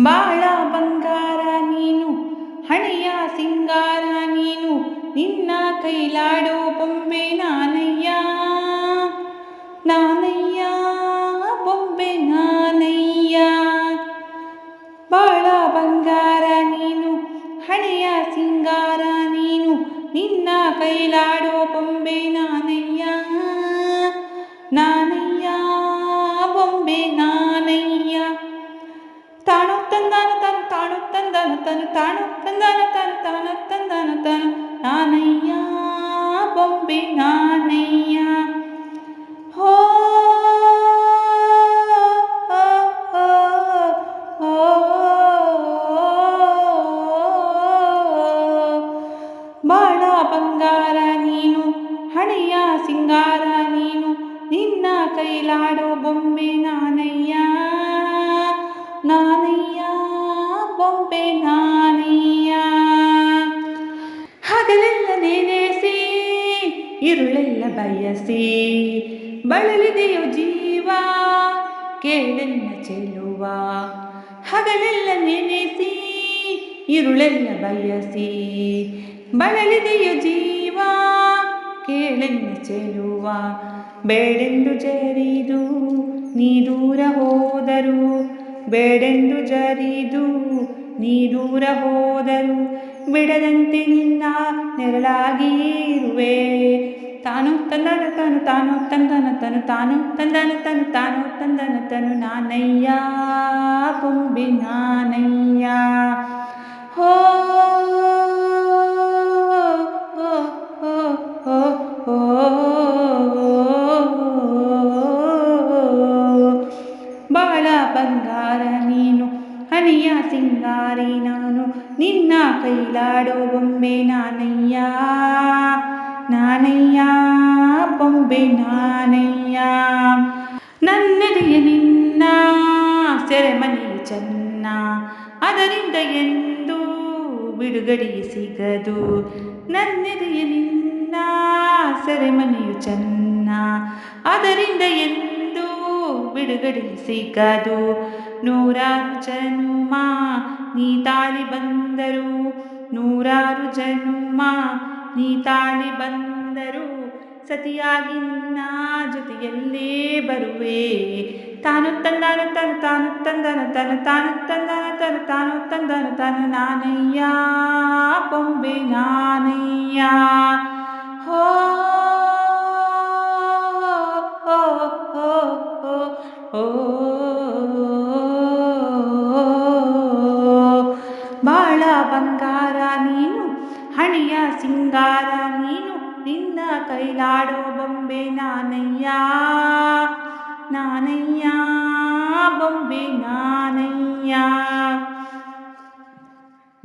ಬಾಳ ಬಂಗಾರ ನೀನು, ಹಣೆಯ ಸಿಂಗಾರ ನೀನು, ನಿನ್ನ ಕೈಲಾಡೋ ಬೊಂಬೆ ನಾನಯ್ಯ. ನಾನಯ್ಯ, ಬೊಂಬೆ ನಾನಯ್ಯ. ಬಾಳ ಬಂಗಾರ ನೀನು, ಹಣೆಯ ಸಿಂಗಾರ ನೀನು, ನಿನ್ನ ಕೈಲಾಡೋ ಬೊಂಬೆ ನಾನಯ್ಯ. ನಾನಯ್ಯ ತಂದಾನ ತಾನು ತಾಣು ತಂದಾನ ತಾನು ತಾಣು ತಂದಾನ ತಾನು ತಾನ ತಂದಾನ ತಾನು ನಾನಯ್ಯ. ಬೊಂಬೆ ನಾನಯ್ಯ ಹೋ, ಬಾಳ ಬಂಗಾರ ನೀನು, ಹಣೆಯ ಸಿಂಗಾರ ಒಂಬೆ ನಾನಿಯ. ಹಗಲೆಲ್ಲ ನೆನೆಸಿ, ಇರುಳೆಲ್ಲ ಬಯಸಿ, ಬಳಲಿದೆಯೋ ಜೀವ, ಕೇಳೆಲ್ಲ ಚೆಲುವಾ ಹಗಲೆಲ್ಲ ನೆನೆಸಿ, ಇರುಳೆಲ್ಲ ಬಯಸಿ, ಬಳಲಿದೆಯೋ ಜೀವ ಕೇಳೆನ್ನ ಚೆಲುವ ಬೇಡೆಂದು ಜರಿದು ನೀ ದೂರ ಹೋದರು ಬೇಡೆಂದು ಜರಿದು ನೀ ದೂರ ಹೋದರು. ಬಿಡದಂತೆ ನಿನ್ನ ನೆರಳಾಗಿ ಇರುವೆ. ತಾನು ತಂದನ ತಾನು ತಾನು ತಂದನ ತನು ತಾನು ತಂದನ ತನು ತಾನು ತಂದನ ತನು ನಾನಯ್ಯ. ನಾನಯ್ಯ. ಹೋ, ನಾನು ನಿನ್ನ ಕೈಲಾಡೋ ಬೊಂಬೆ ನಾನಯ್ಯ. ನಾನಯ್ಯ, ಬೊಂಬೆ ನಾನಯ್ಯ. ನನ್ನೆದೆಯ ನಿನ್ನ ಸೆರೆಮನೆಯ ಚೆನ್ನ. ಅದರಿಂದ ಎಂದು ಬಿಡುಗಡೆ ಸಿಗದು. ನನ್ನೆದೆಯ ನಿನ್ನ ಸೆರೆಮನೆಯು ಚೆನ್ನ. ಅದರಿಂದ ಎಂದು ಬಿಡುಗಡೆ ಸಿಗದು. ನೂರಾರು ಜನ್ಮ, ನೀ ತಾಳಿ ಬಂದರು. ನೂರಾರು ಜನುಮ, ನೀ ತಾಳಿ ಬಂದರು. ಸತಿಯಾಗಿ ನಿನ್ನ ಜೊತೆಯಲ್ಲೇ ಬರುವೆ. ತಾನು ತಂದಾನ ತನು, ತಾನು ತಂದನ ತನು, ತಾನು ತಂದನ ತನು, ತಾನು ತಂದನ ತನು, ನಾನಯ್ಯ, ಬೊಂಬೆ ನಾನಯ್ಯ. ಹೋ ಹೋ ಹೋ ಹೋ ಹೋ ಬಂಗಾರ ನೀನು ಹಣಿಯ ಸಿಂಗಾರ ನೀನು ನಿನ್ನ ಕೈಲಾಡೋ ಬೊಂಬೆ ನಾನಯ್ಯ ನಾನಯ್ಯ ಬೊಂಬೆ ನಾನಯ್ಯ.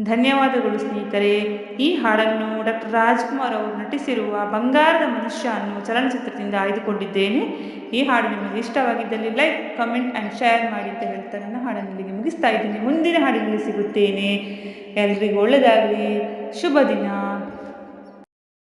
ಧನ್ಯವಾದಗಳು ಸ್ನೇಹಿತರೆ. ಈ ಹಾಡನ್ನು ಡಾಕ್ಟರ್ ರಾಜ್ಕುಮಾರ್ ಅವರು ನಟಿಸಿರುವ ಬಂಗಾರದ ಮನುಷ್ಯ ಅನ್ನುವ ಚಲನಚಿತ್ರದಿಂದ ಆಯ್ದುಕೊಂಡಿದ್ದೇನೆ. ಈ ಹಾಡು ನಿಮಗೆ ಇಷ್ಟವಾಗಿದ್ದಲ್ಲಿ ಲೈಕ್, ಕಮೆಂಟ್ ಆ್ಯಂಡ್ ಶೇರ್ ಮಾಡಿ ಅಂತ ಹೇಳ್ತಾ ನನ್ನ ಹಾಡನ್ನು ಇಲ್ಲಿಗೆ ಮುಗಿಸ್ತಾ ಇದ್ದೀನಿ. ಮುಂದಿನ ಹಾಡಿನಲ್ಲಿ ಸಿಗುತ್ತೇನೆ. ಎಲ್ರಿಗೂ ಒಳ್ಳೆಯದಾಗಲಿ ಶುಭ ದಿನ.